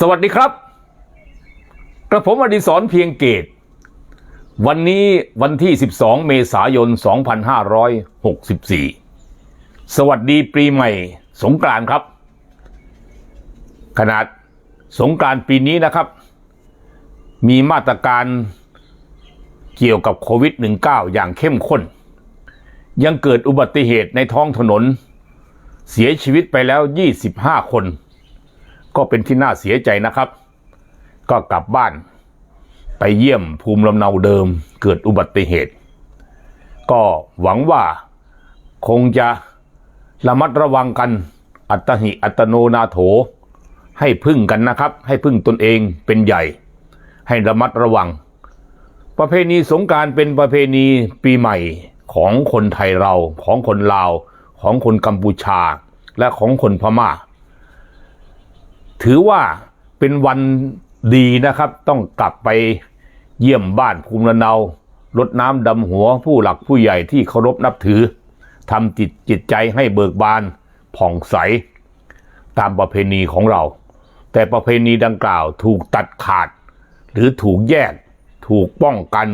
สวัสดีครับ กระผมอดิศรเพียงเกต วันนี้วันที่ 12 เมษายน 2564 สวัสดีปีใหม่สงกรานต์ครับ ขนาดสงกรานต์ปีนี้นะครับ มีมาตรการเกี่ยวกับโควิด -19 อย่างเข้มข้น ยังเกิดอุบัติเหตุในท้องถนน เสียชีวิตไปแล้ว 25 คน ก็เป็นที่น่าเสียใจนะครับ ก็กลับบ้าน ไปเยี่ยมภูมิลำเนาเดิมเกิดอุบัติเหตุ ก็หวังว่าคงจะระมัดระวังกัน อัตหิอัตโนนาโถ ให้พึ่งกันนะครับ ให้พึ่งตนเองเป็นใหญ่ ให้ระมัดระวัง ประเพณีสงการเป็นประเพณีปีใหม่ของคนไทยเราของคนลาว ของคนกัมพูชา และของคนพม่า ถือว่าเป็นวันดีนะครับ ต้องกลับไปเยี่ยมบ้านภูมิลำเนารดน้ำดำหัวผู้หลักผู้ใหญ่ที่เคารพนับถือทำจิตจิตใจให้เบิกบานผ่องใส ตามประเพณีของเรา แต่ประเพณีดังกล่าวถูกตัดขาด หรือถูกแยก ถูกป้องกัน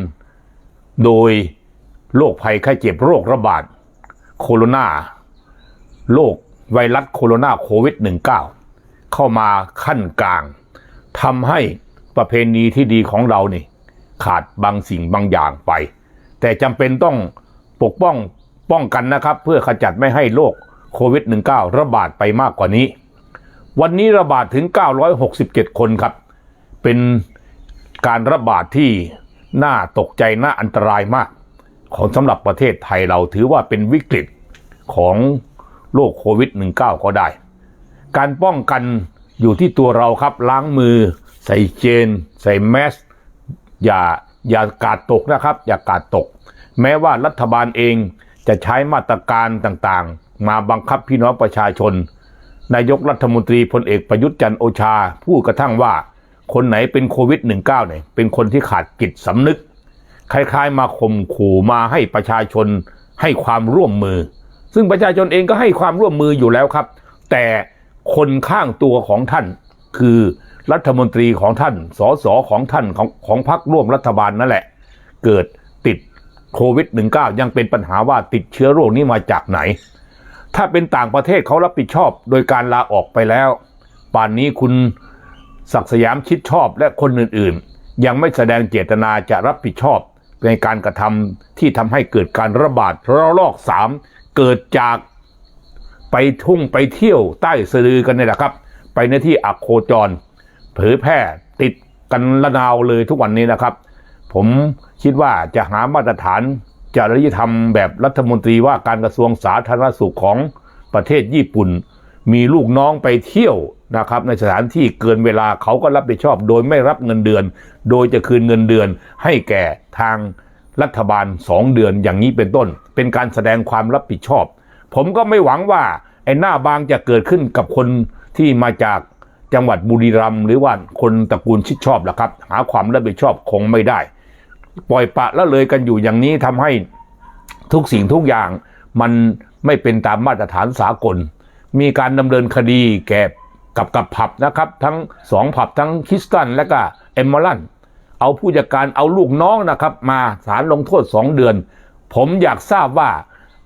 โดยโรคภัยไข้เจ็บโรคระบาดโคโรนาโรคไวรัสโคโรนาโควิด -19 เข้ามาขั้นกลางทำให้ประเพณีที่ดีของเรานี่ ขาดบางสิ่งบางอย่างไป แต่จำเป็นต้องปกป้องป้องกันนะครับ เพื่อขจัดไม่ให้โรคโควิด -19 ระบาดไปมากกว่านี้ วันนี้ระบาดถึง 967 คนครับ เป็นการระบาดที่น่าตกใจน่าอันตรายมาก ของสำหรับประเทศไทยเราถือว่าเป็นวิกฤตของโรคโควิด -19 ก็ได้ การป้องกันอยู่ที่ตัวเราครับล้างมือ ใส่เจน ใส่แมสอย่าอย่ากาดตกนะครับ อย่ากาดตก แม้ว่ารัฐบาลเองจะใช้มาตรการต่างๆ มาบังคับพี่น้องประชาชน นายกรัฐมนตรีพลเอกประยุทธ์จันทร์โอชาพูดกระทั่งว่า คนไหนเป็นโควิด -19 เนี่ยเป็นคนที่ขาดจิตสำนึก คล้ายๆ มาข่มขู่มาให้ประชาชนให้ความร่วมมือ ซึ่งประชาชนเองก็ให้ความร่วมมืออยู่แล้วครับ แต่ คนข้างตัวของท่าน คือรัฐมนตรีของท่าน สสของท่านของของพรรคร่วมรัฐบาลนั่นแหละ เกิดติดโควิด -19 ยังเป็นปัญหาว่าติดเชื้อโรคนี้มาจากไหน ถ้าเป็นต่างประเทศเขารับผิดชอบโดยการลาออกไปแล้ว ป่านนี้คุณศักสยามชิดชอบและคนอื่นๆ ยังไม่แสดงเจตนาจะรับผิดชอบในการกระทำที่ทำให้เกิดการระบาดระลอกสามเกิดจาก ไปทุ่งไปเที่ยวใต้สะดือกันนี่แหละครับ ไปในที่อักโคจร เผยแพร่ติดกันระนาวเลยทุกวันนี้นะครับ ผมคิดว่าจะหามาตรฐานจริยธรรมแบบรัฐมนตรีว่าการกระทรวงสาธารณสุขของประเทศญี่ปุ่น มีลูกน้องไปเที่ยวนะครับ ในสถานที่เกินเวลาเขาก็รับผิดชอบ โดยไม่รับเงินเดือน โดยจะคืนเงินเดือนให้แก่ทางรัฐบาล 2 เดือนอย่างนี้เป็นต้น เป็นการแสดงความรับผิดชอบ ผมก็ไม่หวังว่าไอ้หน้าบางจะเกิดขึ้นกับคนที่มาจากจังหวัดบุรีรัมย์หรือว่าคนตระกูลชิดชอบแหละครับ หาความรับผิดชอบคงไม่ได้ ปล่อยปะละเลยกันอยู่อย่างนี้ทำให้ทุกสิ่งทุกอย่างมันไม่เป็นตามมาตรฐานสากล มีการดำเนินคดีแก่กับกับผับนะครับ ทั้งสองผับทั้งคริสตันและก็เอมเมอรันเอาผู้จัดการเอาลูกน้องนะครับ มาศาลลงโทษสองเดือน ผมอยากทราบว่า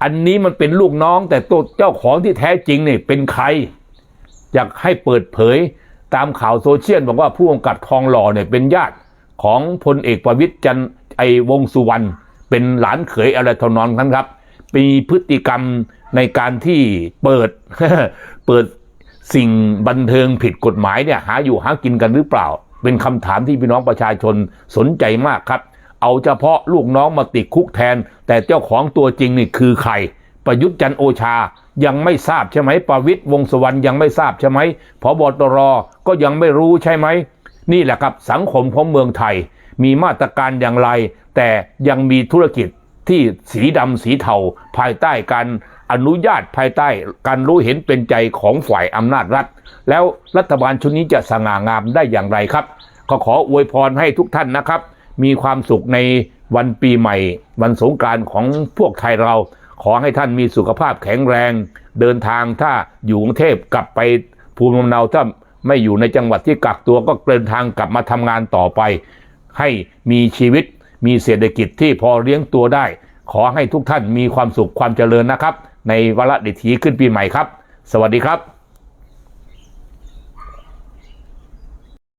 อันนี้มันเป็นลูกน้องแต่ตัวเจ้าของที่แท้จริงเนี่ยเป็นใคร อยากให้เปิดเผยตามข่าวโซเชียลบอกว่าผู้กำกับทองหล่อเนี่ยเป็นญาติของพลเอกประวิตยจันไอวงสุวรรณเป็นหลานเขยอะไรทนอนนั้นครับ มีพฤติกรรมในการที่เปิดเปิดสิ่งบันเทิงผิดกฎหมายเนี่ยหาอยู่หากินกันหรือเปล่า เป็นคำถามที่พี่น้องประชาชนสนใจมากครับ เอาเฉพาะลูกน้องมาติดคุกแทน แต่เจ้าของตัวจริงนี่คือใคร ประยุทธ์จันโอชายังไม่ทราบใช่ไหมประวิตยวงษ์สวรรณยังไม่ทราบใช่ไหมพบตรก็ยังไม่รู้ใช่ไหม นี่แหละครับสังคมของเมืองไทย มีมาตรการอย่างไร แต่ยังมีธุรกิจที่สีดำสีเทาภายใต้การอนุญาตภายใต้การรู้เห็นเป็นใจของฝ่ายอำนาจรัฐ แล้วรัฐบาลชุดนี้จะสง่างามได้อย่างไรครับ ก็ขออวยพรให้ทุกท่านนะครับ มีความสุขในวันปีใหม่ วันสงกรานต์ของพวกไทยเรา ขอให้ท่านมีสุขภาพแข็งแรง เดินทางถ้าอยู่กรุงเทพกลับไปภูมิลำเนาถ้าไม่อยู่ในจังหวัดที่กักตัวก็เดินทางกลับมาทำงานต่อไป ให้มีชีวิตมีเศรษฐกิจที่พอเลี้ยงตัวได้ ขอให้ทุกท่านมีความสุขความเจริญนะครับ ในวาระดิถีขึ้นปีใหม่ครับ สวัสดีครับ